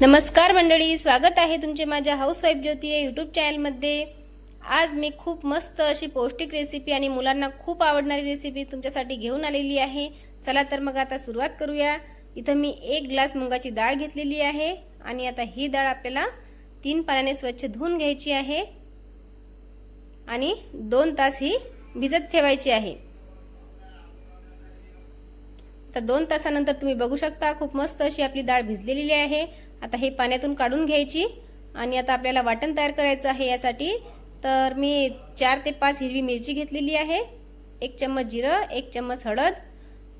नमस्कार मंडळी स्वागत आहे तुमचे माझ्या हाऊसवाईफ ज्योती या यूट्यूब चॅनलमध्ये आज मी खूप मस्त अशी पौष्टिक रेसिपी आणि मुलांना खूप आवडणारी रेसिपी तुमच्यासाठी घेऊन आलेली आहे. चला तर मग आता सुरुवात करूया. इथं मी एक ग्लास मुगाची डाळ घेतलेली आहे आणि आता ही डाळ आपल्याला तीन पाण्याने स्वच्छ धुवून घ्यायची आहे. आणि दोन तास ही भिजत ठेवायची आहे. आता दोन तासानंतर तुम्ही बघू शकता खूप मस्त अशी आपली डाळ भिजलेली आहे. आता हे पाण्यातून काढून घ्यायची आणि आता आपल्याला वाटण तयार करायचं आहे यासाठी. तर मी चार ते पाच हिरवी मिरची घेतलेली आहे. एक चम्मच जिरं एक चम्मच हळद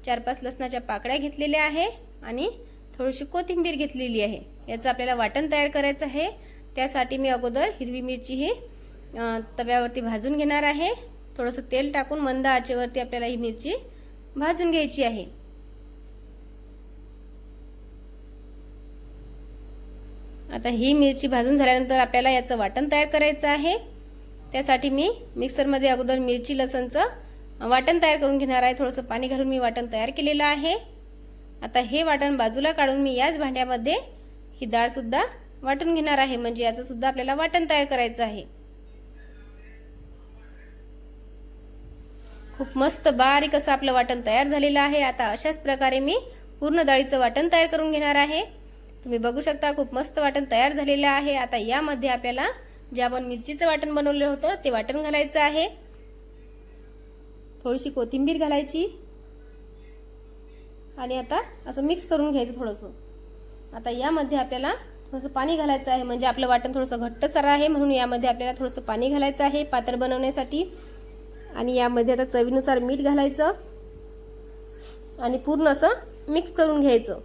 चार पाच लसणाच्या पाकळ्या घेतलेल्या आहे आणि थोडीशी कोथिंबीर घेतलेली आहे. याचं आपल्याला वाटण तयार करायचं आहे. त्यासाठी मी अगोदर हिरवी मिरची ही तव्यावरती भाजून घेणार आहे. थोडंसं तेल टाकून मंद आचेवरती आपल्याला ही मिरची भाजून घ्यायची आहे. आता ही मिरची भाजून झाल्यानंतर आपल्याला याचं वाटण तयार करायचं आहे. त्यासाठी मी मिक्सरमध्ये अगोदर मिरची लसणचं वाटण तयार करून घेणार आहे. थोडंसं पाणी घालून मी वाटण तयार केलेलं आहे. आता हे वाटण बाजूला काढून मी याच भांड्यामध्ये ही डाळसुद्धा वाटून घेणार आहे. म्हणजे याचंसुद्धा आपल्याला वाटण तयार करायचं आहे. खूप मस्त बारीक असं आपलं वाटण तयार झालेलं आहे. आता अशाच प्रकारे मी पूर्ण डाळीचं वाटण तयार करून घेणार आहे. तुम्ही बघू शकता खूप मस्त वाटण तयार झालेलं आहे. आता यामध्ये आपल्याला जे आपण मिरचीचं वाटण बनवलं होतं ते वाटण घालायचं आहे. थोडीशी कोथिंबीर घालायची. आणि आता असं मिक्स करून घ्यायचं थोडंसं. आता यामध्ये आपल्याला थोडंसं पाणी घालायचं आहे. म्हणजे आपलं वाटण थोडंसं घट्टसर आहे म्हणून यामध्ये आपल्याला थोडंसं पाणी घालायचं आहे पातळ बनवण्यासाठी. आणि यामध्ये आता चवीनुसार मीठ घालायचं. आणि पूर्ण असं मिक्स करून घ्यायचं.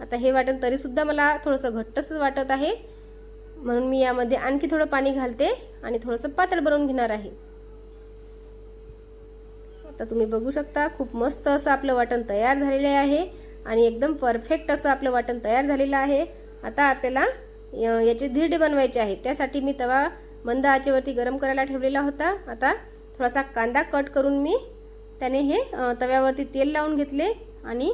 आता हे वाटण तरीसुद्धा मला थोडंसं घट्टच वाटत आहे. म्हणून मी यामध्ये आणखी थोडं पाणी घालते आणि थोडंसं पातळ बनवून घेणार आहे. आता तुम्ही बघू शकता खूप मस्त असं आपलं वाटण तयार झालेलं आहे आणि एकदम परफेक्ट असं आपलं वाटण तयार झालेलं आहे. आता आपल्याला य- याचे धिरडे बनवायचे आहेत. त्यासाठी मी तवा मंद आचेवरती गरम करायला ठेवलेला होता. आता थोडासा कांदा कट करून मी त्याने हे तव्यावरती तेल लावून घेतले आणि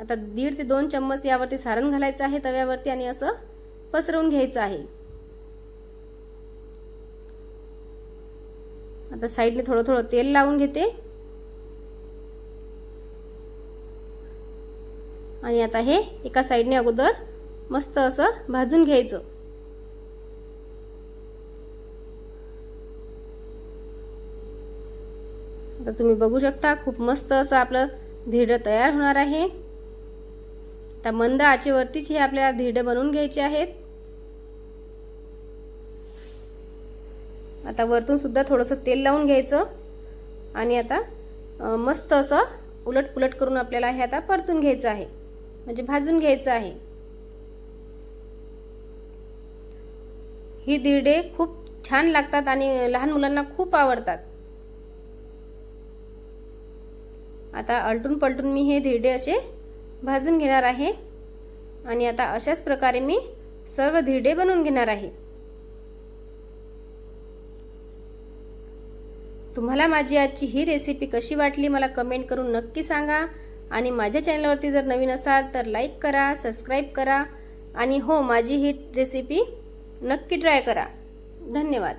आता दीड ते दोन चम्मच यावरती सारण घालायचं आहे तव्यावरती आणि असं पसरवून घ्यायचं आहे. आता साईडने थोडं थोडं तेल लावून घेते. आणि आता हे एका साईडने अगोदर मस्त असं भाजून घ्यायचं. आता तुम्ही बघू शकता खूप मस्त असं आपलं धिरडं तयार होणार आहे. आता मंद आचेवरतीच हे आपल्याला धिरडे बनवून घ्यायचे आहेत. आता वरतून सुद्धा थोडंसं तेल लावून घ्यायचं. आणि आता मस्त असं उलट पुलट करून आपल्याला हे आता परतून घ्यायचं आहे. म्हणजे भाजून घ्यायचं आहे. ही धिरडे खूप छान लागतात आणि लहान मुलांना खूप आवडतात. आता अलटून पलटून मी हे धिरडे असे भाजून घेणार आहे. आणि आता अशाच प्रकारे मी सर्व धिरडे बनवून घेणार आहे. तुम्हाला माझी आजची ही रेसिपी कशी वाटली मला कमेंट करून नक्की सांगा. आणि माझ्या चॅनलवरती जर नवीन असाल तर लाईक करा सबस्क्राईब करा. आणि हो माझी ही रेसिपी नक्की ट्राय करा. धन्यवाद.